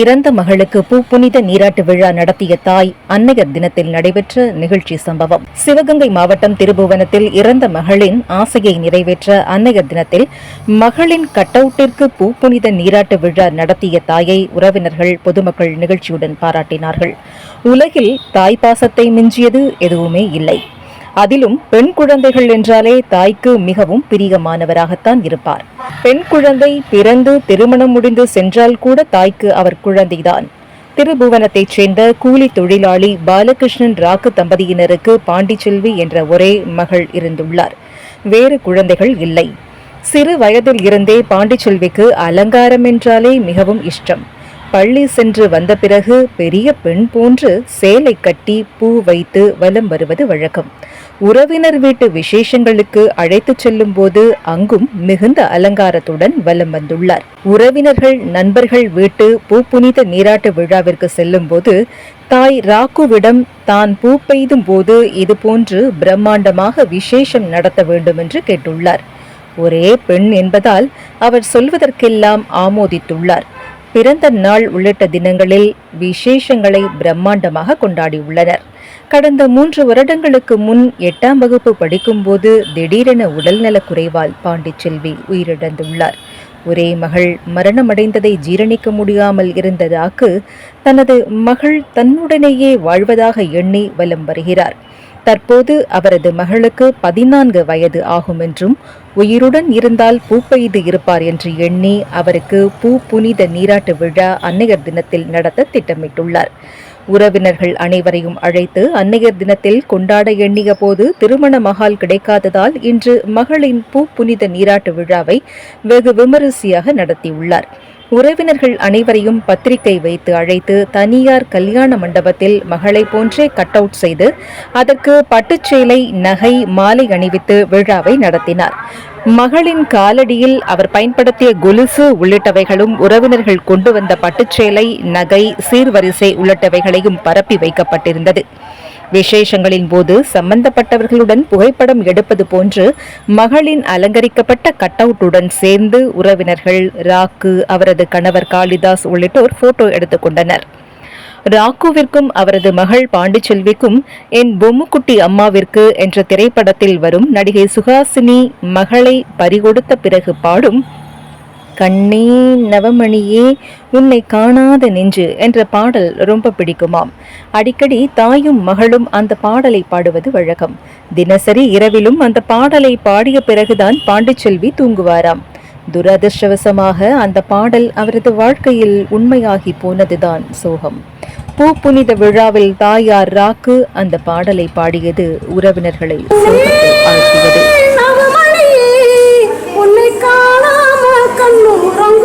இறந்த மகளுக்கு பூப்புனித நீராட்டு விழா நடத்திய தாய் அன்னையர் தினத்தில் நடைபெற்ற நிகழ்ச்சி சம்பவம். சிவகங்கை மாவட்டம் திருபுவனத்தில் இறந்த மகளின் ஆசையை நிறைவேற்ற அன்னையர் தினத்தில் மகளின் கட்டவுட்டிற்கு பூப்புனித நீராட்டு விழா நடத்திய தாயை உறவினர்கள் பொதுமக்கள் நிகழ்ச்சியுடன் பாராட்டினார்கள். உலகில் தாய் பாசத்தை மிஞ்சியது எதுவுமே இல்லை. அதிலும் பெண் குழந்தைகள் என்றாலே தாய்க்கு மிகவும் பிரியமானவராகத்தான் இருப்பார். பெண் குழந்தை பிறந்து திருமணம் முடிந்து சென்றால் கூட தாய்க்கு அவர் குழந்தைதான். திருபுவனத்தைச் சேர்ந்த கூலி தொழிலாளி பாலகிருஷ்ணன் ராக்கு தம்பதியினருக்கு பாண்டிச்செல்வி என்ற ஒரே மகள் இருந்துள்ளார். வேறு குழந்தைகள் இல்லை. சிறு வயதில் இருந்தே பாண்டிச்செல்விக்கு அலங்காரம் என்றாலே மிகவும் இஷ்டம். பள்ளி சென்று வந்த பிறகு பெரிய பெண் போன்று சேலை கட்டி பூ வைத்து வலம் வருவது வழக்கம். உறவினர் வீட்டு விசேஷங்களுக்கு அழைத்துச் செல்லும் போது அங்கும் மிகுந்த அலங்காரத்துடன் வலம் வந்துள்ளார். உறவினர்கள் நண்பர்கள் வீட்டு பூப்புனித நீராட்டு விழாவிற்கு செல்லும் போது தாய் ராக்குவிடம் தான் பூ பெய்தும் போது இதுபோன்று பிரம்மாண்டமாக விசேஷம் நடத்த வேண்டும் என்று கேட்டுள்ளார். ஒரே பெண் என்பதால் அவர் சொல்வதற்கெல்லாம் ஆமோதித்துள்ளார். பிறந்த நாள் உள்ளிட்ட தினங்களில் விசேஷங்களை பிரம்மாண்டமாக கொண்டாடியுள்ளனர். கடந்த மூன்று வருடங்களுக்கு முன் எட்டாம் வகுப்பு படிக்கும்போது திடீரென உடல்நலக் குறைவால் பாண்டிச்செல்வி உயிரிழந்துள்ளார். ஒரே மகள் மரணமடைந்ததை ஜீரணிக்க முடியாமல் இருந்ததாக்கு தனது மகள் தன்னுடனேயே வாழ்வதாக எண்ணி வலம் வருகிறார். தற்போது அவரது மகளுக்கு பதினான்கு வயது ஆகும் என்றும் உயிருடன் இருந்தால் பூ பெய்து இருப்பார் என்று எண்ணி அவருக்கு பூ புனித நீராட்டு விழா அன்னையர் தினத்தில் நடத்த திட்டமிட்டுள்ளார். உறவினர்கள் அனைவரையும் அழைத்து அன்னையர் தினத்தில் கொண்டாட எண்ணிய போது திருமண மகால் கிடைக்காததால் இன்று மகளின் பூ புனித நீராட்டு விழாவை வெகு விமரிசையாக நடத்தியுள்ளார். உறவினர்கள் அனைவரையும் பத்திரிகை வைத்து அழைத்து தனியார் கல்யாண மண்டபத்தில் மகளை போன்றே கட் அவுட் செய்து அதற்கு பட்டுச்சேலை நகை மாலை அணிவித்து விழாவை நடத்தினார். மகளின் காலடியில் அவர் பயன்படுத்திய கொலுசு உள்ளிட்டவைகளும் உறவினர்கள் கொண்டு வந்த பட்டுச்சேலை நகை சீர்வரிசை உள்ளிட்டவைகளையும் பரப்பி வைக்கப்பட்டிருந்தது. விசேஷங்களின் போது சம்பந்தப்பட்டவர்களுடன் புகைப்படம் எடுப்பது போன்று மகளின் அலங்கரிக்கப்பட்ட கட்டவுட்டுடன் சேர்ந்து உறவினர்கள் ராக்கு அவரது கணவர் காளிதாஸ் உள்ளிட்டோர் போட்டோ எடுத்துக்கொண்டனர் ராக்குவிற்கும் அவரது மகள் பாண்டிச்செல்விக்கும் என் பொம்முக்குட்டி அம்மாவிற்கு என்ற திரைப்படத்தில் வரும் நடிகை சுஹாசினி மகளை பறிகொடுத்த பிறகு பாடும் கண்ணே நவமணியே உன்னை காணாத நெஞ்சு என்ற பாடல் ரொம்ப பிடிக்குமாம். அடிக்கடி தாயும் மகளும் அந்த பாடலை பாடுவது வழக்கம். தினசரி இரவிலும் அந்த பாடலை பாடிய பிறகுதான் பாண்டிச்செல்வி தூங்குவாராம். துரதிருஷ்டவசமாக அந்த பாடல் அவரது வாழ்க்கையில் உண்மையாகி போனதுதான் சோகம். பூ புனித விழாவில் தாயார் ராக்கு அந்த பாடலை பாடியது உறவினர்களை சோகத்தை ஆழ்த்தியது Hakan mı? Huran